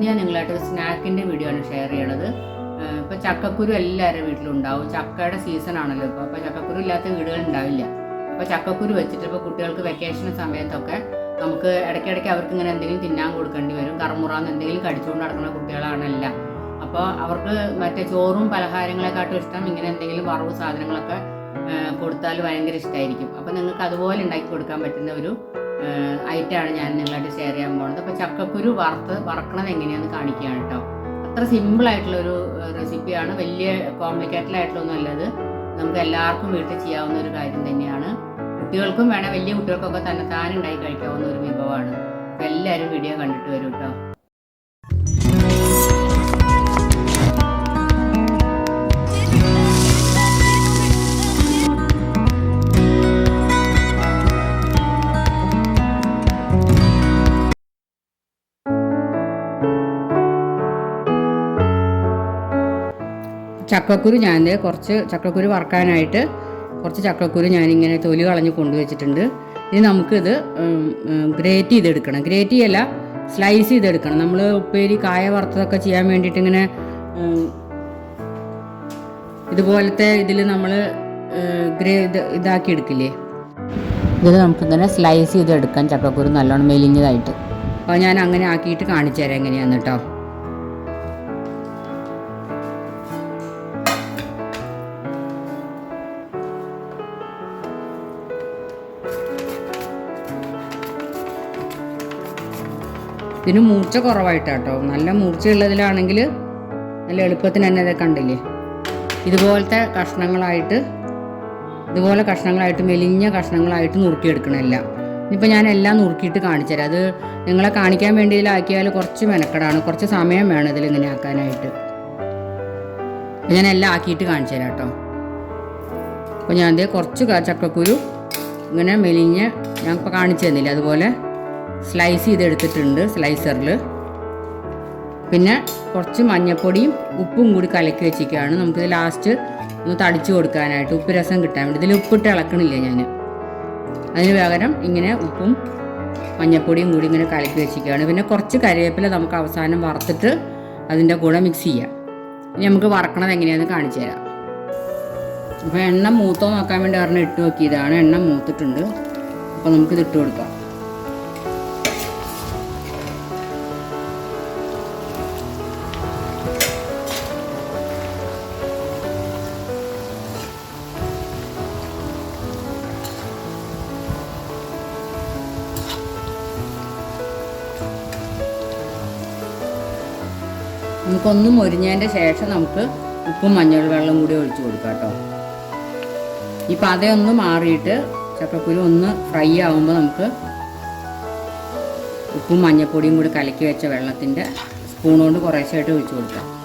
ഇന്ന് ഞാൻ നിങ്ങളായിട്ട് ഒരു സ്നാക്കിന്റെ വീഡിയോ ആണ് ഷെയർ ചെയ്യണത്. ഇപ്പോൾ ചക്കക്കുരു എല്ലാവരുടെ വീട്ടിലുണ്ടാവും ചക്കയുടെ സീസൺ ആണല്ലോ ഇപ്പോൾ അപ്പോൾ ചക്കക്കുരു ഇല്ലാത്ത വീടുകൾ ഉണ്ടാവില്ല. അപ്പോൾ ചക്കക്കുരു വെച്ചിട്ട് ഇപ്പോൾ കുട്ടികൾക്ക് വെക്കേഷൻ സമയത്തൊക്കെ നമുക്ക് ഇടയ്ക്കിടയ്ക്ക് അവർക്ക് ഇങ്ങനെ എന്തെങ്കിലും തിന്നാൻ കൊടുക്കേണ്ടി വരും. കറമുറാന്ന് എന്തെങ്കിലും കടിച്ചുകൊണ്ട് നടക്കുന്ന കുട്ടികളാണല്ല. അപ്പോൾ അവർക്ക് മറ്റേ ചോറും പലഹാരങ്ങളെക്കാട്ടും ഇഷ്ടം ഇങ്ങനെ എന്തെങ്കിലും വറവ് സാധനങ്ങളൊക്കെ കൊടുത്താൽ ഭയങ്കര ഇഷ്ടമായിരിക്കും അപ്പോൾ നിങ്ങൾക്ക് അതുപോലെ ഉണ്ടാക്കി കൊടുക്കാൻ പറ്റുന്ന ഒരു ഐറ്റമാണ് ഞാൻ നിങ്ങളായിട്ട് ഷെയർ ചെയ്യാൻ പോകുന്നത് അപ്പോൾ ചക്കക്കുരു വറുത്ത് വറക്കണത് എങ്ങനെയാണെന്ന് കാണിക്കുകയാണ് കേട്ടോ. അത്ര സിമ്പിളായിട്ടുള്ളൊരു റെസിപ്പിയാണ് വലിയ കോംപ്ലിക്കേറ്റഡ് ആയിട്ടുള്ളൊന്നും അല്ലത്. നമുക്ക് എല്ലാവർക്കും വീട്ടിൽ ചെയ്യാവുന്ന ഒരു കാര്യം തന്നെയാണ്. കുട്ടികൾക്കും വേണം വലിയ കുട്ടികൾക്കൊക്കെ തന്നെ താനുണ്ടായി കഴിക്കാവുന്ന ഒരു വിഭവമാണ്. എല്ലാവരും വീഡിയോ കണ്ടിട്ട് വരും കേട്ടോ. ചക്കക്കുരു ഞാൻ കുറച്ച് ചക്കക്കുരു വറക്കാനായിട്ട് കുറച്ച് ചക്കക്കുരു ഞാനിങ്ങനെ തൊലി കളഞ്ഞ് കൊണ്ടുവച്ചിട്ടുണ്ട്. ഇനി നമുക്കിത് ഗ്രേറ്റ് ചെയ്തെടുക്കണം. ഗ്രേറ്റ് ചെയ്യല്ല സ്ലൈസ് ചെയ്തെടുക്കണം. നമ്മൾ ഉപ്പേരി കായ വറുത്തതൊക്കെ ചെയ്യാൻ വേണ്ടിയിട്ട് ഇങ്ങനെ ഇതുപോലത്തെ ഇതിൽ നമ്മൾ ഗ്രേ ഇത് ഇതാക്കി എടുക്കില്ലേ? ഇത് നമുക്കിങ്ങനെ സ്ലൈസ് ചെയ്തെടുക്കാം. ചക്കക്കുരു നല്ലോണം മെലിഞ്ഞതായിട്ട്. അപ്പോൾ ഞാൻ അങ്ങനെ ആക്കിയിട്ട് കാണിച്ചു തരാം എങ്ങനെയാന്ന് കേട്ടോ. ഇതിന് മൂർച്ച കുറവായിട്ടാട്ടോ. നല്ല മൂർച്ചയുള്ളതിലാണെങ്കിൽ നല്ല എളുപ്പത്തിന് തന്നെ അതൊക്കെ കണ്ടില്ലേ? ഇതുപോലത്തെ കഷ്ണങ്ങളായിട്ട് ഇതുപോലെ കഷ്ണങ്ങളായിട്ട് മെലിഞ്ഞ കഷ്ണങ്ങളായിട്ട് നുറുക്കിയെടുക്കണമല്ല ഇനിയിപ്പോൾ ഞാൻ എല്ലാം നുറുക്കിയിട്ട് കാണിച്ചു തരാം. അത് നിങ്ങളെ കാണിക്കാൻ വേണ്ടി ഇതിലാക്കിയാൽ കുറച്ച് മെനക്കെടാണ്. കുറച്ച് സമയം വേണം ഇതിൽ ഇങ്ങനെ ആക്കാനായിട്ട്. ഞാൻ എല്ലാം ആക്കിയിട്ട് കാണിച്ചു തരാം കേട്ടോ. അപ്പോൾ ഞാൻ അതേ കുറച്ച് ചക്കക്കുരു ഇങ്ങനെ മെലിഞ്ഞ് ഞാൻ ഇപ്പോൾ കാണിച്ചു തന്നില്ല? അതുപോലെ സ്ലൈസ് ചെയ്തെടുത്തിട്ടുണ്ട് സ്ലൈസറിൽ. പിന്നെ കുറച്ച് മഞ്ഞപ്പൊടിയും ഉപ്പും കൂടി കലക്കി വെച്ചിരിക്കുകയാണ്. നമുക്കിത് ലാസ്റ്റ് ഒന്ന് തടിച്ചു കൊടുക്കാനായിട്ട് ഉപ്പ് രസം കിട്ടാൻ വേണ്ടി. ഇതിൽ ഉപ്പിട്ട് ഇളക്കണില്ല ഞാൻ അതിന് പകരം ഇങ്ങനെ ഉപ്പും മഞ്ഞപ്പൊടിയും കൂടി ഇങ്ങനെ കലക്കി വെച്ചിരിക്കുകയാണ്. പിന്നെ കുറച്ച് കറിവേപ്പില നമുക്ക് അവസാനം വറുത്തിട്ട് അതിന്റെ കൂടെ മിക്സ് ചെയ്യാം. ഇനി നമുക്ക് വറക്കണത് എങ്ങനെയാണെന്ന് കാണിച്ചു തരാം. അപ്പോൾ എണ്ണ മൂത്തോ നോക്കാൻ വേണ്ടി പറഞ്ഞ് ഇട്ട് നോക്കിയതാണ്. എണ്ണ മൂത്തിട്ടുണ്ട്. അപ്പോൾ നമുക്കിത് ഇട്ട് കൊടുക്കാം. നമുക്കൊന്ന് മുരിഞ്ഞതിന്റെ ശേഷം നമുക്ക് ഉപ്പും മഞ്ഞൾ വെള്ളം കൂടി ഒഴിച്ചു കൊടുക്കാം കേട്ടോ. ഈ ഒന്ന് മാറിയിട്ട് ചക്കക്കുരു ഒന്ന് ഫ്രൈ ആകുമ്പോൾ നമുക്ക് ഉപ്പും മഞ്ഞൾപ്പൊടിയും കൂടി കലക്കി വെച്ച വെള്ളത്തിന്റെ സ്പൂൺ കൊണ്ട് കുറേശ്ശായിട്ട് ഒഴിച്ചു കൊടുക്കാം.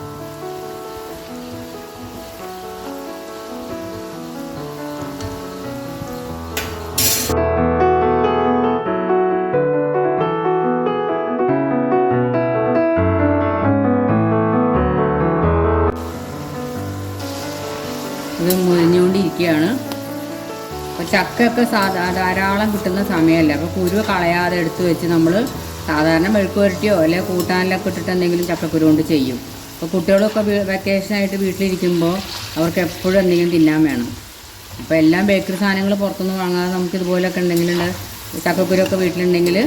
മുരിഞ്ഞുകൊണ്ടിരിക്കുകയാണ് അപ്പോൾ ചക്കയൊക്കെ സാധാ ധാരാളം കിട്ടുന്ന സമയമല്ല? അപ്പോൾ കുരു കളയാതെ എടുത്ത് വെച്ച് നമ്മൾ സാധാരണ മെഴുക്ക് പുരട്ടിയോ അല്ലെങ്കിൽ കൂട്ടാനിലൊക്കെ ഇട്ടിട്ട് എന്തെങ്കിലും ചക്കക്കുരു കൊണ്ട് ചെയ്യും. അപ്പോൾ കുട്ടികളൊക്കെ വെക്കേഷനായിട്ട് വീട്ടിലിരിക്കുമ്പോൾ അവർക്ക് എപ്പോഴും എന്തെങ്കിലും തിന്നാൻ വേണം. അപ്പോൾ എല്ലാം ബേക്കറി സാധനങ്ങൾ പുറത്തുനിന്ന് വാങ്ങാതെ നമുക്ക് ഇതുപോലെയൊക്കെ ഉണ്ടെങ്കിലുണ്ട് ചക്കക്കുരൊക്കെ വീട്ടിലുണ്ടെങ്കിൽ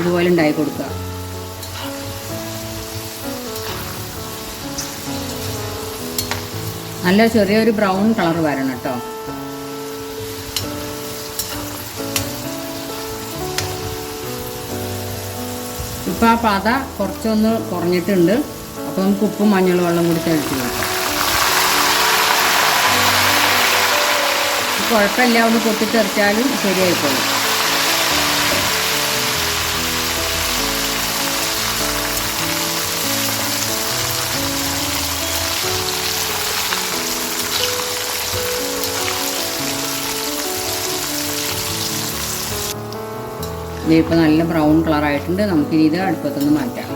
ഇതുപോലെ ഉണ്ടാക്കി കൊടുക്കുക. നല്ല ചെറിയൊരു ബ്രൗൺ കളർ വരണം കേട്ടോ. ഇപ്പം ആ പത കുറച്ചൊന്ന് കുറഞ്ഞിട്ടുണ്ട്. അപ്പോൾ നമുക്ക് ഉപ്പും മഞ്ഞൾ വെള്ളം കൂടി തെളിച്ച് കൊടുക്കാം. കുഴപ്പമില്ല ഒന്ന് പൊട്ടിത്തെറിച്ചാലും ശരിയായിക്കോളും. ഇതിപ്പോൾ നല്ല ബ്രൗൺ കളറായിട്ടുണ്ട്. നമുക്കിനി ഇത് അടുപ്പത്തുനിന്ന് മാറ്റാം.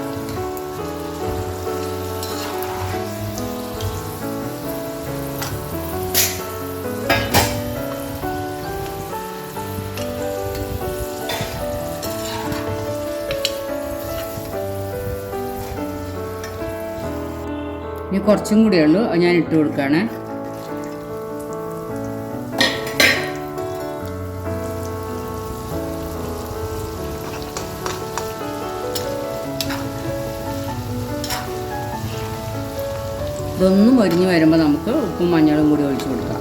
ഇനി കുറച്ചും കൂടിയേ ഉള്ളൂ. ഞാൻ ഇട്ട് കൊടുക്കുകയാണ്. ഇതൊന്നും ഒരിഞ്ഞ് വരുമ്പോൾ നമുക്ക് ഉപ്പും മഞ്ഞളും കൂടി ഒഴിച്ചു കൊടുക്കാം.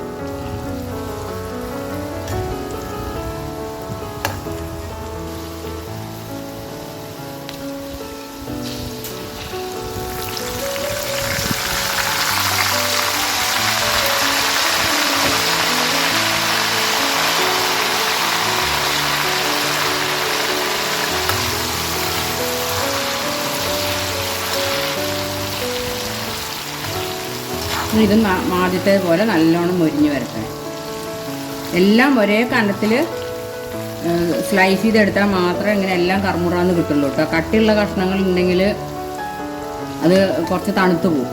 ഇത് ആദ്യത്തെ പോലെ നല്ലോണം മൊരിഞ്ഞ് വരട്ടെ. എല്ലാം ഒരേ കനത്തിൽ സ്ലൈസ് ചെയ്തെടുത്താൽ മാത്രമേ ഇങ്ങനെ എല്ലാം കർമുറാന്ന് കിട്ടുള്ളൂ കേട്ടോ. കട്ടിയുള്ള കഷ്ണങ്ങൾ ഉണ്ടെങ്കിൽ അത് കുറച്ച് തണുത്തു പോകും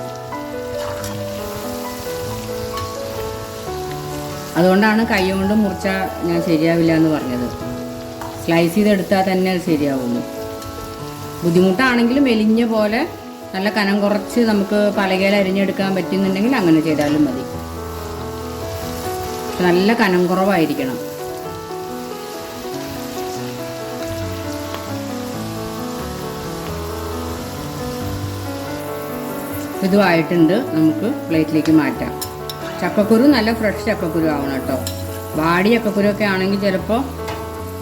അതുകൊണ്ടാണ് കൈ കൊണ്ട് മുറിച്ച ഞാൻ ശരിയാവില്ല എന്ന് പറഞ്ഞത്. സ്ലൈസ് ചെയ്തെടുത്താൽ തന്നെ അത് ശരിയാവുള്ളൂ. ബുദ്ധിമുട്ടാണെങ്കിൽ മെലിഞ്ഞ പോലെ നല്ല കനം കുറച്ച് നമുക്ക് പലകയിൽ അരിഞ്ഞെടുക്കാൻ പറ്റുന്നുണ്ടെങ്കിൽ അങ്ങനെ ചെയ്താലും മതി. നല്ല കനം കുറവായിരിക്കണം. ഇതുമായിട്ടുണ്ട്. നമുക്ക് പ്ലേറ്റിലേക്ക് മാറ്റാം. ചക്കക്കുരു നല്ല ഫ്രഷ് ചക്കക്കുരു ആവണം കേട്ടോ. വാടി ചക്കക്കുരു ഒക്കെ ആണെങ്കിൽ ചിലപ്പോൾ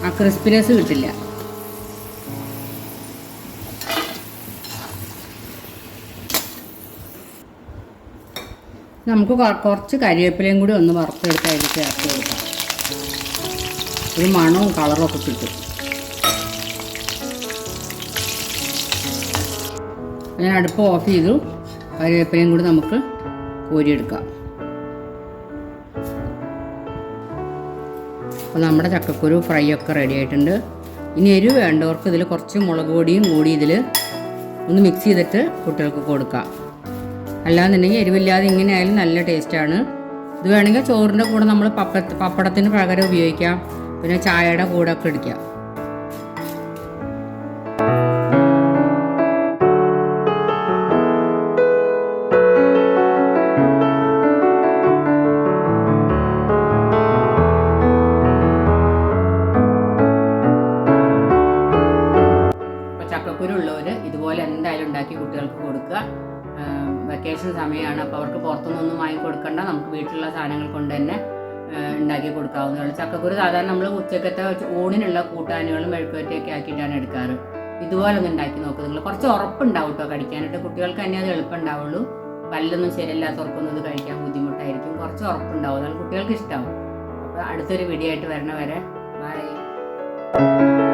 ആ ക്രിസ്പിനെസ് കിട്ടില്ല. നമുക്ക് കുറച്ച് കരിവേപ്പിലയും കൂടി ഒന്ന് വറുത്തെടുത്ത് അതിൽ ചേർത്ത് കൊടുക്കാം. ഒരു മണവും കളറും ഒക്കെ കിട്ടും. ഞാൻ അടുപ്പ് ഓഫ് ചെയ്തു. കരിവേപ്പിലയും കൂടി നമുക്ക് കോരിയെടുക്കാം. അപ്പോൾ നമ്മുടെ ചക്കക്കുരു ഫ്രൈ ഒക്കെ റെഡി ആയിട്ടുണ്ട്. ഇനി എരിവ് വേണ്ടവർക്ക് ഇതിൽ കുറച്ച് മുളക് പൊടിയും കൂടി ഇതിൽ ഒന്ന് മിക്സ് ചെയ്തിട്ട് കുട്ടികൾക്ക് കൊടുക്കാം. അല്ലാന്നുണ്ടെങ്കിൽ എരിവില്ലാതെ ഇങ്ങനെ ആയാലും നല്ല ടേസ്റ്റാണ് ഇത് വേണമെങ്കിൽ ചോറിന്റെ കൂടെ നമ്മൾ പപ്പ പപ്പടത്തിന് പകരം ഉപയോഗിക്കാം. പിന്നെ ചായയുടെ കൂടെ ഒക്കെ ഇടിക്കാം അപ്പോൾ ചക്കക്കുരു ഉള്ളവർ ഇതുപോലെ എന്തായാലും ഉണ്ടാക്കി കുട്ടികൾക്ക് കൊടുക്കുക. വെക്കേഷൻ സമയമാണ്. അപ്പോൾ അവർക്ക് പുറത്തുനിന്നൊന്നും വാങ്ങി കൊടുക്കണ്ട. നമുക്ക് വീട്ടിലുള്ള സാധനങ്ങൾ കൊണ്ട് തന്നെ ഉണ്ടാക്കി കൊടുക്കാവുന്നതാണ് ചക്കക്കുരു സാധാരണ നമ്മൾ ഉച്ചക്കത്തെ ഊണിനുള്ള കൂട്ടാനുകളും മെഴുക്കുവരട്ടിയൊക്കെ ആക്കിയിട്ടാണ് എടുക്കാറ്. ഇതുപോലെ ഒന്ന് ഉണ്ടാക്കി നോക്കുക നിങ്ങൾ കുറച്ച് ഉറപ്പുണ്ടാവും കേട്ടോ കഴിക്കാനായിട്ട് കുട്ടികൾക്ക് തന്നെ അത് എളുപ്പമുണ്ടാവുള്ളൂ. പല്ലൊന്നും ശരിയല്ലാത്തവർക്കൊന്നും ഇത് കഴിക്കാൻ ബുദ്ധിമുട്ടായിരിക്കും. കുറച്ച് ഉറപ്പുണ്ടാവും. അതാണ് കുട്ടികൾക്ക് ഇഷ്ടമാവും അപ്പോൾ അടുത്തൊരു വീഡിയോ ആയിട്ട് വരണ വരെ ബൈ